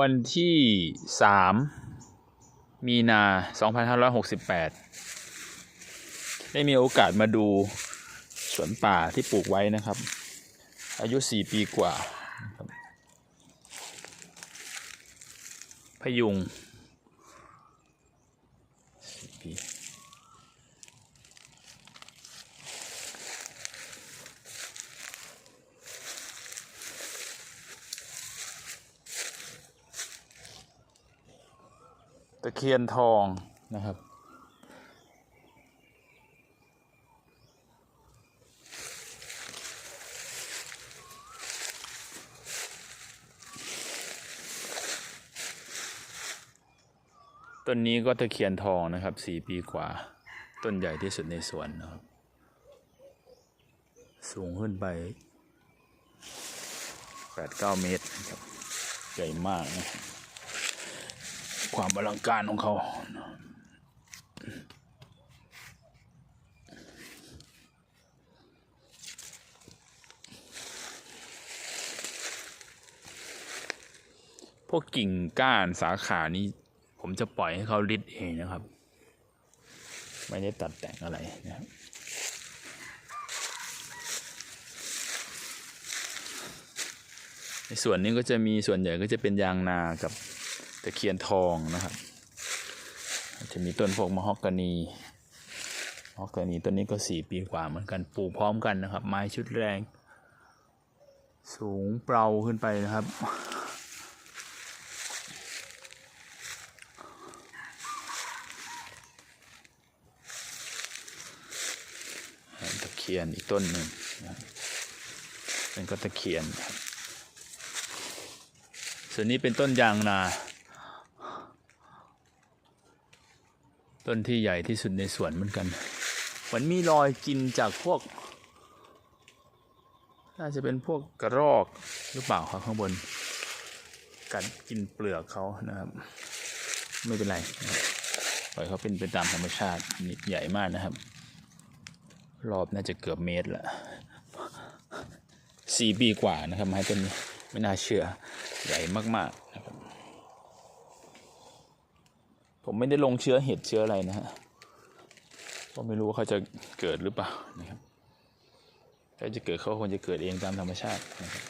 วันที่สามมีนา 2568 ได้มีโอกาสมาดูสวนป่าที่ปลูกไว้นะครับ อายุ 4 ปีกว่านะครับพยุง4ปี ตะเคียนทองนะครับ ต้นนี้ก็ตะเคียนทองนะครับสี่ปีกว่า ต้นใหญ่ที่สุดในสวนนะครับ สูงขึ้นไปแปดเก้าเมตรครับใหญ่มากนะ ความอลังการของเขาพวกกิ่งก้านสาขานี้ ผมจะปล่อยให้เขาริดเองนะครับ ไม่ได้ตัดแต่งอะไรนะครับในส่วนนี้ก็จะมีส่วนใหญ่ก็จะเป็นยางนากับ ตะเคียนทองนะครับ จะมีต้นพวกมะฮอกกานีมะฮอกกานีต้นนี้ก็สี่ปีกว่าเหมือนกันปลูกพร้อมกันนะครับ ไม้ชุดแรง สูงเปราขึ้นไปนะครับตะเคียนอีกต้นหนึ่งเป็นก็ตะเคียนครับส่วนนี้เป็นต้นยางนา ต้นที่ใหญ่ที่สุดในสวนเหมือนกันเหมือนมีรอยกินจากพวก น่าจะเป็นพวกกระรอกหรือเปล่าครับข้างบน กัดกินเปลือกเขานะครับ ไม่เป็นไรปล่อยเขาเป็นไปตามธรรมชาตินี่ใหญ่มากนะครับ รอบน่าจะเกือบเมตรละสี่ปีกว่านะครับไม้ต้นนี้ไม่น่าเชื่อใหญ่มากๆนะครับ ผมไม่ได้ลงเชื้อเห็ดเชื้ออะไรนะฮะก็ไม่รู้ว่าเขาจะเกิดหรือเปล่านะครับถ้าจะเกิดเขาควรจะเกิดเองตามธรรมชาตินะครับ